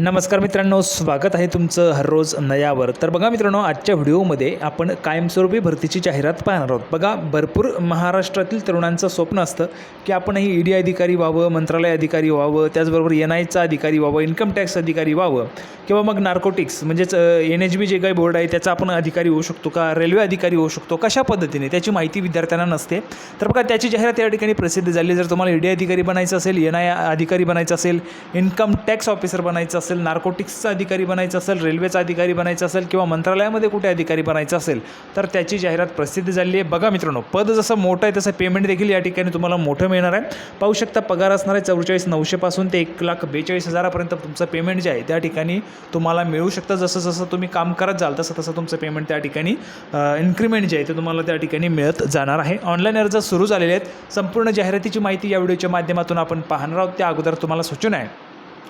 नमस्कार मित्रांनो स्वागत आहे तुमचं हररोज नयावर. तर बघा मित्रांनो आजच्या व्हिडिओमध्ये आपण कायमस्वरूपी भरतीची जाहिरात पाहणार आहोत. बघा भरपूर महाराष्ट्रातील तरुणांचं स्वप्न असतं की आपणही ई डी अधिकारी व्हावं मंत्रालय अधिकारी व्हावं त्याचबरोबर एन आयचा अधिकारी व्हावं इन्कम टॅक्स अधिकारी व्हावं किंवा मग नार्कोटिक्स म्हणजेच एन एच बी जे काही बोर्ड आहे त्याचा आपण अधिकारी होऊ शकतो का? रेल्वे अधिकारी होऊ शकतो. कशा पद्धतीने? त्याची माहिती विद्यार्थ्यांना नसते. तर बघा त्याची जाहिरात या ठिकाणी प्रसिद्ध झाली. जर तुम्हाला ई डी अधिकारी बनायचं असेल एन आय अधिकारी बनायचं असेल इन्कम टॅक्स ऑफिसर बनायचं असेल असेल नार्कोटिक्सचा अधिकारी बनायचं असेल रेल्वेचा अधिकारी बनायचं असेल किंवा मंत्रालयामध्ये कुठे अधिकारी बनायचं असेल तर त्याची जाहिरात प्रसिद्ध झाली आहे. बघा मित्रांनो पद जसं मोठं आहे तसं पेमेंट देखील या ठिकाणी तुम्हाला मोठं मिळणार आहे. पाहू शकता पगार असणार आहे चौवेचाळीस नऊशेपासून ते एक लाख बेचाळीस हजारापर्यंत तुमचं पेमेंट जे आहे त्या ठिकाणी तुम्हाला मिळू शकतं. जसं जसं तुम्ही काम करत जाल तसं तसं तुमचं पेमेंट त्या ठिकाणी इन्क्रीमेंट जे आहे ते तुम्हाला त्या ठिकाणी मिळत जाणार आहे. ऑनलाईन अर्ज सुरू झालेले आहेत. संपूर्ण जाहिरातीची माहिती या व्हिडिओच्या माध्यमातून आपण पाहणार आहोत. त्या अगोदर तुम्हाला सूचना आहे.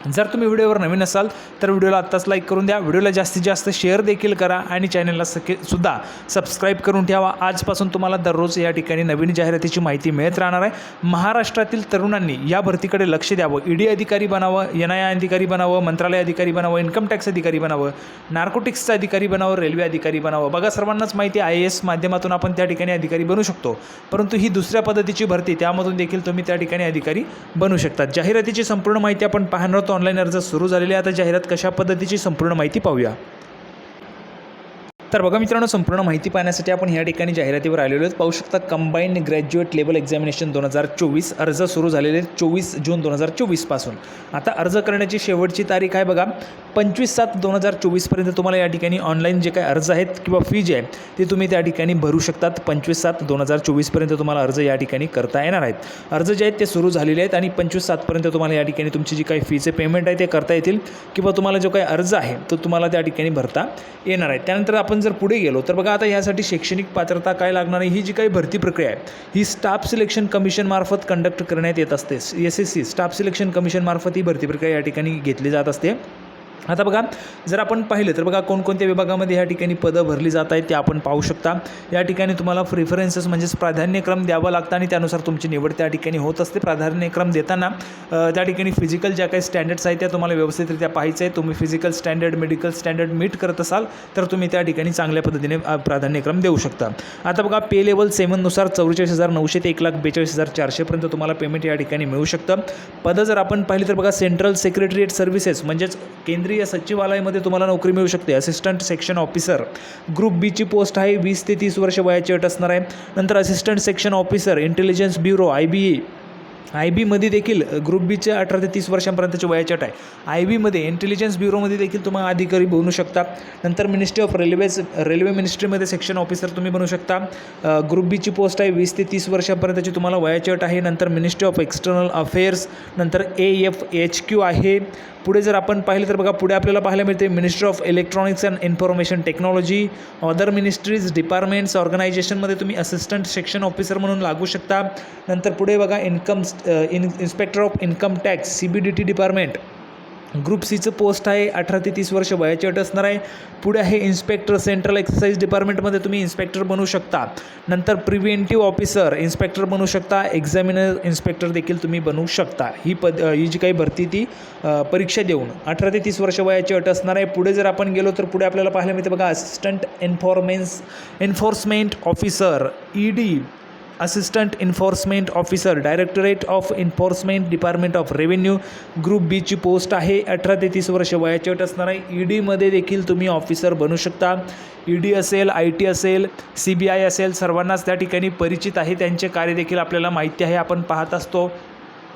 जर तुम्ही व्हिडिओवर नवीन असाल तर व्हिडिओला आत्ताच लाईक करून द्या. व्हिडिओला जास्तीत जास्त शेअर देखील करा आणि चॅनलला सके सुद्धा सबस्क्राईब करून ठेवा. आजपासून तुम्हाला दररोज या ठिकाणी नवीन जाहिरातीची माहिती मिळत राहणार आहे. महाराष्ट्रातील तरुणांनी या भरतीकडे लक्ष द्यावं. ईडी अधिकारी बनावं एन आय अधिकारी बनावं मंत्रालय अधिकारी बनावं इन्कम टॅक्स अधिकारी बनावं नार्कोटिक्सचं अधिकारी बनावं रेल्वे अधिकारी बनावं. बघा सर्वांनाच माहिती आय ए एस माध्यमातून आपण त्या ठिकाणी अधिकारी बनू शकतो. परंतु ही दुसऱ्या पद्धतीची भरती त्यामधून देखील तुम्ही त्या ठिकाणी अधिकारी बनू शकतात. जाहिरातीची संपूर्ण माहिती आपण पाहणार ऑनलाईन अर्ज सुरू झालेले आहे आता जाहिरात कशा पद्धतीची संपूर्ण माहिती पाहूया. तर बघा मित्रांनो संपूर्ण माहिती पाहण्यासाठी आपण या ठिकाणी जाहिरातीवर आलेलो आहेत. पाहू शकता कंबाईंड ग्रॅज्युएट लेवल एक्झामिनेशन दोन हजार चोवीस अर्ज सुरू झालेले आहेत चोवीस जून दोन हजार चोवीसपासून आता अर्ज करण्याची शेवटची तारीख आहे बघा. पंचवीस सात दोन हजार चोवीसपर्यंत तुम्हाला या ठिकाणी ऑनलाईन जे काय अर्ज आहेत किंवा फी जे आहे ते तुम्ही त्या ठिकाणी भरू शकतात. पंचवीस सात दोन हजार चोवीसपर्यंत तुम्हाला अर्ज या ठिकाणी करता येणार आहेत. अर्ज जे आहेत ते सुरू झालेले आहेत आणि पंचवीस सातपर्यंत तुम्हाला या ठिकाणी तुमची जी काही फीचे पेमेंट आहे ते करता येतील किंवा तुम्हाला जो काही अर्ज आहे तो तुम्हाला त्या ठिकाणी भरता येणार आहे. त्यानंतर आपण आपण जर पुढे गेलो तर बघा आता यासाठी शैक्षणिक पात्रता काय लागणार आहे? ही जी काही भरती प्रक्रिया आहे ही स्टाफ सिलेक्शन कमिशनमार्फत कंडक्ट करण्यात येत असते. S S C staff selection कमिशनमार्फत ही भरती प्रक्रिया या ठिकाणी घेतली जात असते. आता बघा जर आपण पाहिलं तर बघा कोणकोणत्या विभागामध्ये या ठिकाणी पदं भरली जात आहेत ते आपण पाहू शकता. या ठिकाणी तुम्हाला प्रिफरन्सेस म्हणजेच प्राधान्यक्रम द्यावा लागतं आणि त्यानुसार तुमची निवड त्या ठिकाणी होत असते. प्राधान्यक्रम देताना त्या ठिकाणी फिजिकल ज्या काही स्टँडर्ड्स आहेत त्या तुम्हाला व्यवस्थितरित्या पाहायचं आहे. तुम्ही physical standard medical standard meet करत असाल तर तुम्ही त्या ठिकाणी चांगल्या पद्धतीने प्राधान्यक्रम देऊ शकता. आता बघा पे लेवल सेवननुसार चौवेचाळीस हजार नऊशे ते एक लाख बेचाळीस हजार चारशेपर्यंत तुम्हाला पेमेंट या ठिकाणी मिळू शकतं. पदं जर आपण पाहिली तर बघा सेंट्रल सेक्रेटरिएट सर्व्हिसेस म्हणजेच केंद्र केंद्रीय सचिवालयामध्ये तुम्हाला नोकरी मिळू शकते. असिस्टंट सेक्शन ऑफिसर ग्रुप बीची पोस्ट आहे. वीस ते तीस वर्ष वयाची अट असणार आहे. नंतर assistant section officer intelligence bureau I B A I बीमध्ये देखील ग्रुप बीच्या अठरा ते तीस वर्षांपर्यंतची वयाची अट आहे. आय बीमध्ये इंटेलिजन्स ब्युरोमध्ये देखील तुम्हाला अधिकारी बनू शकता. नंतर मिनिस्ट्री ऑफ रेल्वेज रेल्वे मिनिस्ट्रीमध्ये सेक्शन ऑफिसर तुम्ही बनू शकता. ग्रुप बीची पोस्ट आहे वीस ते तीस वर्षापर्यंतची तुम्हाला वयाची अट आहे. नंतर मिनिस्ट्री ऑफ एक्सटर्नल अफेअर्स नंतर ए एफ एच क्यू आहे. पुढे जर आपण पाहिलं तर बघा पुढे आपल्याला पाहायला मिळते ministry of electronics and information technology other ministries departments ऑर्गनायझेशनमध्ये तुम्ही असिस्टंट सेक्शन ऑफिसर म्हणून लागू शकता. नंतर पुढे बघा income in inspector of income tax C B D T department group सीचं पोस्ट आहे अठरा ते तीस वर्ष वयाची अट असणार आहे. पुढे आहे इन्स्पेक्टर सेंट्रल एक्सरसाइज डिपार्टमेंटमध्ये तुम्ही इन्स्पेक्टर बनू शकता. नंतर प्रिव्हेंटिव्ह ऑफिसर इन्स्पेक्टर बनू शकता. एक्झामिनर इन्स्पेक्टर देखील तुम्ही बनवू शकता. ही पद ही जी काही भरती ती परीक्षा देऊन. अठरा ते तीस वर्ष वयाची अट असणार आहे. पुढे जर आपण गेलो तर पुढे आपल्याला पाहायला मिळते बघा assistant enforcement enforcement officer E D assistant enforcement officer directorate of enforcement department of revenue group बीची पोस्ट आहे. अठरा ते तीस वर्ष वयाची अट असणार आहे ई डीमध्ये देखील तुम्ही ऑफिसर बनू शकता. ई डी असेल आय टी असेल सी बी आय असेल सर्वांनाच त्या ठिकाणी परिचित आहे. त्यांचे कार्य देखील आपल्याला माहिती आहे. आपण पाहत असतो.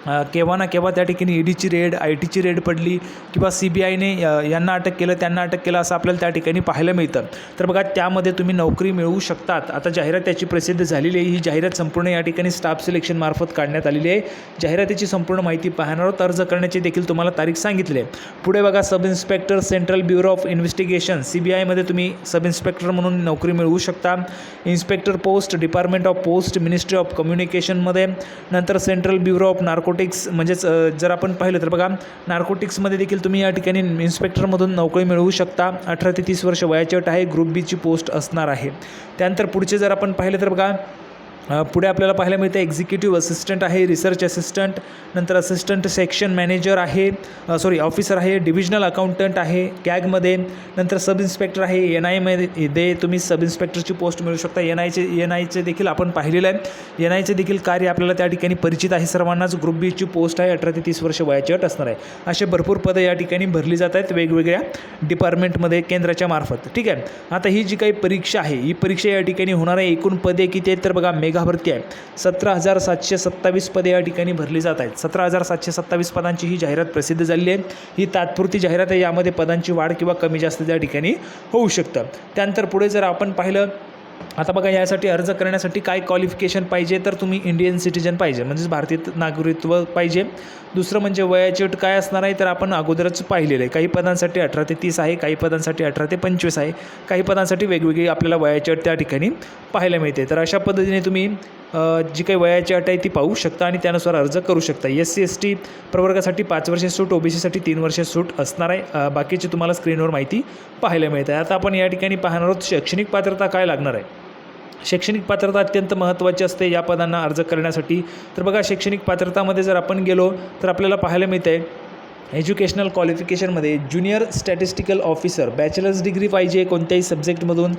केव्हा ना केव्हा त्या ठिकाणी ई डीची रेड आय टीची रेड पडली किंवा सी बी आयने यांना अटक केलं त्यांना अटक केलं असं आपल्याला त्या ठिकाणी पाहायला मिळतं. तर बघा त्यामध्ये तुम्ही नोकरी मिळवू शकतात. आता जाहिरात त्याची प्रसिद्ध झालेली आहे. ही जाहिरात संपूर्ण या ठिकाणी स्टाफ सिलेक्शन मार्फत काढण्यात आलेली आहे. जाहिरातीची संपूर्ण माहिती पाहणार आहोत. अर्ज करण्याची देखील तुम्हाला तारीख सांगितली आहे. पुढे बघा sub inspector central bureau of investigation C B आयमध्ये तुम्ही सब इन्स्पेक्टर म्हणून नोकरी मिळवू शकता. Inspector post department of post ministry of कम्युनिकेशनमध्ये नंतर सेंट्रल ब्युरो ऑफ नार्कोटिक्स म्हणजेच जर आपण पाहिलं तर बघा नार्कोटिक्समध्ये देखील तुम्ही या ठिकाणी इन्स्पेक्टरमधून नोकरी मिळवू शकता. अठरा ते तीस वर्ष वयाची अट आहे. ग्रुप बीची पोस्ट असणार आहे. त्यानंतर पुढचे जर आपण पाहिलं तर बघा पुढे आपल्याला पाहायला मिळतं एक्झिक्युटिव्ह असिस्टंट आहे रिसर्च असिस्टंट नंतर असिस्टंट सेक्शन मॅनेजर आहे सॉरी ऑफिसर आहे डिव्हिजनल अकाउंटंट आहे कॅगमध्ये नंतर सब इन्स्पेक्टर आहे एन आयमध्ये दे तुम्ही सब इन्स्पेक्टरची पोस्ट मिळू शकता. एन आयचे एन आयचे देखील आपण पाहिलेलं आहे. एन आयचे देखील कार्य आपल्याला त्या ठिकाणी परिचित आहे. सर्वांनाच ग्रुप बीची पोस्ट आहे. अठरा ते तीस वर्ष वयाची अट असणार आहे. असे भरपूर पदं या ठिकाणी भरली जात आहेत वेगवेगळ्या डिपार्टमेंटमध्ये केंद्राच्या मार्फत. ठीक आहे? आता ही जी काही परीक्षा आहे ही परीक्षा या ठिकाणी होणार आहे. एकूण पदे किती आहेत? तर बघा मेगा भरती आहे. सतरा हजार सातशे सत्तावीस पदे या ठिकाणी भरली जात आहेत. सतरा हजार सातशे सत्तावीस पदांची ही जाहिरात प्रसिद्ध झाली आहे. ही तात्पुरती जाहिरात आहे. यामध्ये पदांची वाढ किंवा कमी जास्त त्या ठिकाणी होऊ शकतं. त्यानंतर पुढे जर आपण पाहिलं आता बघा यासाठी अर्ज करण्यासाठी काय क्वालिफिकेशन पाहिजे तर तुम्ही इंडियन सिटीजन पाहिजे. म्हणजेच भारतीय नागरिकत्व पाहिजे. दुसरं म्हणजे वयाची अट काय असणार आहे तर आपण अगोदरच पाहिलेलं आहे. काही पदांसाठी अठरा ते तीस आहे काही पदांसाठी अठरा ते पंचवीस आहे. काही पदांसाठी वेगवेगळी आपल्याला वयाची अट त्या ठिकाणी पाहायला मिळते. तर अशा पद्धतीने तुम्ही जी काही वयाची अट आहे ती पाहू शकता आणि त्यानुसार अर्ज करू शकता. एस सी एस टी प्रवर्गासाठी पाच वर्षे सूट ओ बी सीसाठी तीन वर्षे सूट असणार आहे. बाकीची तुम्हाला स्क्रीनवर माहिती पाहायला मिळते आता आपण या ठिकाणी पाहणार आहोत शैक्षणिक पात्रता काय लागणार आहे. शैक्षणिक पात्रता अत्यंत महत्त्वाची असते या पदांना अर्ज करण्यासाठी. तर बघा शैक्षणिक पात्रतामध्ये जर आपण गेलो तर आपल्याला पाहायला मिळतं आहे educational क्वालिफिकेशनमध्ये junior statistical officer bachelor's degree पाहिजे कोणत्याही सब्जेक्टमधून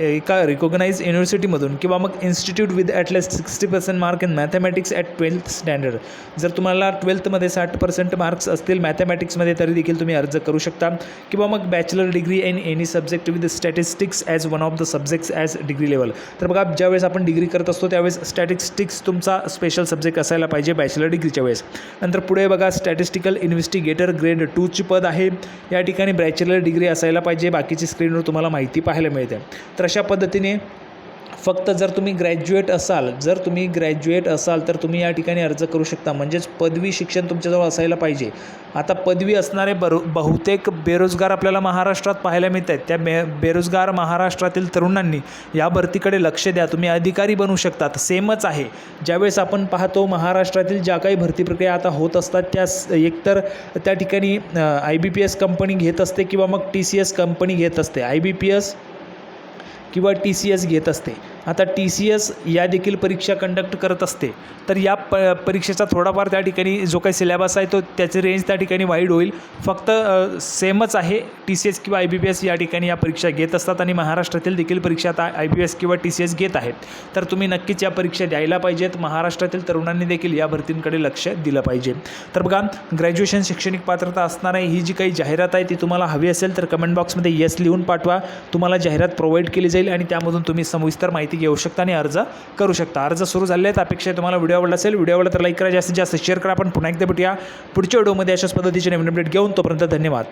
एका रिकॉग्नाइज युनिव्हर्सिटीमधून किंवा मग institute with at least sixty percent mark in mathematics at twelfth standard जर तुम्हाला ट्वेल्थमध्ये साठ पर्सेंट मार्क्स असतील मॅथमॅटिक्समध्ये तरी देखील तुम्ही अर्ज करू शकता. किंवा मग bachelor degree in any subject with statistics as one of the subjects as degree level तर बघा ज्यावेळेस आपण डिग्री करत असतो त्यावेळेस स्टॅटिस्टिक्स तुमचा स्पेशल सब्जेक्ट असायला पाहिजे बॅचलर डिग्रीच्या वेळेस. नंतर पुढे बघा स्टॅटिस्टिकल इन्व्हेस्टिगेटर ग्रेड टूची पद आहे. या ठिकाणी बॅचलर डिग्री असायला पाहिजे. बाकीची स्क्रीनवर तुम्हाला माहिती पाहायला मिळते. तर अशा पद्धतीने फक्त जर तुम्ही ग्रॅज्युएट असाल जर तुम्ही ग्रॅज्युएट असाल तर तुम्ही या ठिकाणी अर्ज करू शकता. म्हणजेच पदवी शिक्षण तुमच्याजवळ असायला पाहिजे. आता पदवी असणारे बरो बहुतेक बेरोजगार आपल्याला महाराष्ट्रात पाहायला मिळत आहेत त्या बे बेरोजगार महाराष्ट्रातील तरुणांनी या भरतीकडे लक्ष द्या. तुम्ही अधिकारी बनू शकतात सेमच आहे. ज्यावेळेस आपण पाहतो महाराष्ट्रातील ज्या काही भरती प्रक्रिया आता होत असतात त्या एकतर त्या ठिकाणी I B P S company घेत असते किंवा मग टी सी एस कंपनी घेत असते. आय बी पी एस किंवा टी सी एस घेत असते. आता टी सी एस या देखील परीक्षा कंडक्ट करत असते. तर या प परीक्षेचा थोडाफार त्या ठिकाणी जो काही सिलेबस आहे तो त्याची रेंज त्या ठिकाणी वाईड होईल. फक्त सेमच आहे टी सी एस किंवा आय बी पी एस या ठिकाणी या परीक्षा घेत असतात आणि महाराष्ट्रातील देखील परीक्षा आता आय बी एस किंवा टी सी एस घेत आहेत. तर तुम्ही नक्कीच या परीक्षा द्यायला पाहिजेत. महाराष्ट्रातील तरुणांनी देखील या भरतींकडे लक्ष दिलं पाहिजे. तर बघा ग्रॅज्युएशन शैक्षणिक पात्रता असणार आहे. ही जी काही जाहिरात आहे ती तुम्हाला हवी असेल तर कमेंट बॉक्समध्ये येस लिहून पाठवा. तुम्हाला जाहिरात प्रोव्हाइड केली जाईल आणि त्यामधून तुम्ही सविस्तर माहिती घेऊ शकता आणि अर्ज करू शकता. अर्ज सुरू झाले आहेत. अपेक्षा तुम्हाला. व्हिडिओ आवडला असेल व्हिडिओ आवडला तर लाईक करा. जास्तीत जास्त शेअर करा. आपण पुन्हा एकदा भेटूया. पुढच्या व्हिडिओमध्ये अशाच पद्धतीचे नवीन अपडेट घेऊन तोपर्यंत धन्यवाद.